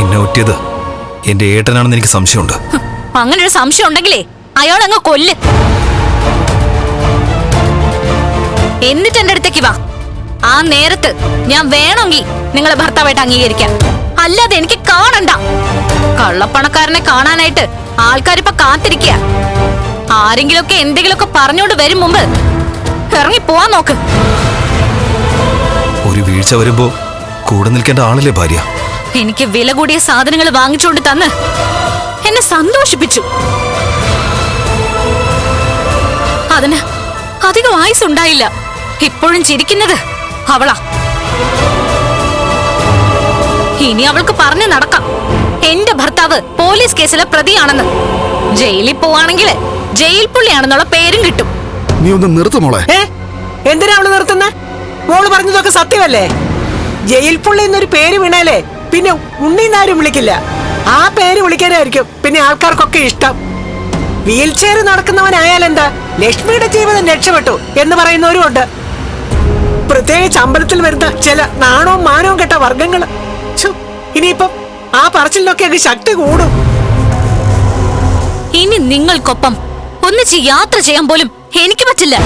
എന്നെ ഒറ്റിയത് എന്റെ ഏട്ടനാണെന്ന് എനിക്ക് സംശയമുണ്ട്. അങ്ങനെ ഒരു സംശയം ഉണ്ടെങ്കിലേ അയാൾ അങ്ങ് കൊല്ല്. എന്നിട്ട് എന്റെ അടുത്തേക്ക് വാ. ആ നേരത്ത് ഞാൻ വേണമെങ്കിൽ നിങ്ങളെ ഭർത്താവായിട്ട് അംഗീകരിക്കാം. അല്ലാതെ എനിക്ക് കാണണ്ട. കള്ളപ്പണക്കാരനെ കാണാനായിട്ട് ആൾക്കാരിപ്പൊ കാത്തിരിക്കുക ആരെങ്കിലുമൊക്കെ എന്തെങ്കിലുമൊക്കെ പറഞ്ഞോണ്ട് വരും മുമ്പ് ഇറങ്ങി പോവാൻ നോക്ക്. ഒരു വീഴ്ച വരുമ്പോ കൂടെ നിൽക്കേണ്ട ആളല്ലേ ഭാര്യ? എനിക്ക് വില കൂടിയ സാധനങ്ങൾ വാങ്ങിച്ചുകൊണ്ട് തന്ന് എന്നെ സന്തോഷിപ്പിച്ചു. അതിന് അധികം ആയുസുണ്ടായില്ല. ഇപ്പോഴും ചിരിക്കുന്നത് അവളാ. ഇനി അവൾക്ക് പറഞ്ഞു നടക്കാം. എന്റെ ഭർത്താവ് പോലീസ് കേസിലെ പ്രതിയാണെന്ന്. ജയിലിൽ പോവാണെങ്കിൽ ജയിൽ പുള്ളിയാണെന്നുള്ള പേരും കിട്ടും. നീ ഒന്ന് നിർത്തു മോളെ. എന്തിനാ അവൾ നിർത്തുന്ന? മോൾ പറഞ്ഞതൊക്കെ സത്യമല്ലേ ജയിൽ പുള്ളി എന്നൊരു പേര് വീണാലേ പിന്നെ ഉണ്ണിന്നാരും വിളിക്കില്ല. ആ പേര് വിളിക്കാനായിരിക്കും. പിന്നെ ആൾക്കാർക്കൊക്കെ ഇഷ്ടം. വീൽ ചെയർ നടക്കുന്നവനായാൽ എന്താ ലക്ഷ്മിയുടെ ജീവിതം രക്ഷപ്പെട്ടു എന്ന് പറയുന്നവരും ഉണ്ട്. പ്രത്യേകിച്ച് അമ്പലത്തിൽ വരുന്ന ചില നാണവും മാനവും കെട്ട വർഗങ്ങൾ ഇനിയിപ്പം ആ പറച്ചിലിനൊക്കെ അങ്ങ് ശക്തി കൂടും. ഇനി നിങ്ങൾക്കൊപ്പം ഒന്നിച്ച് യാത്ര ചെയ്യാൻ പോലും എനിക്ക് പറ്റില്ല.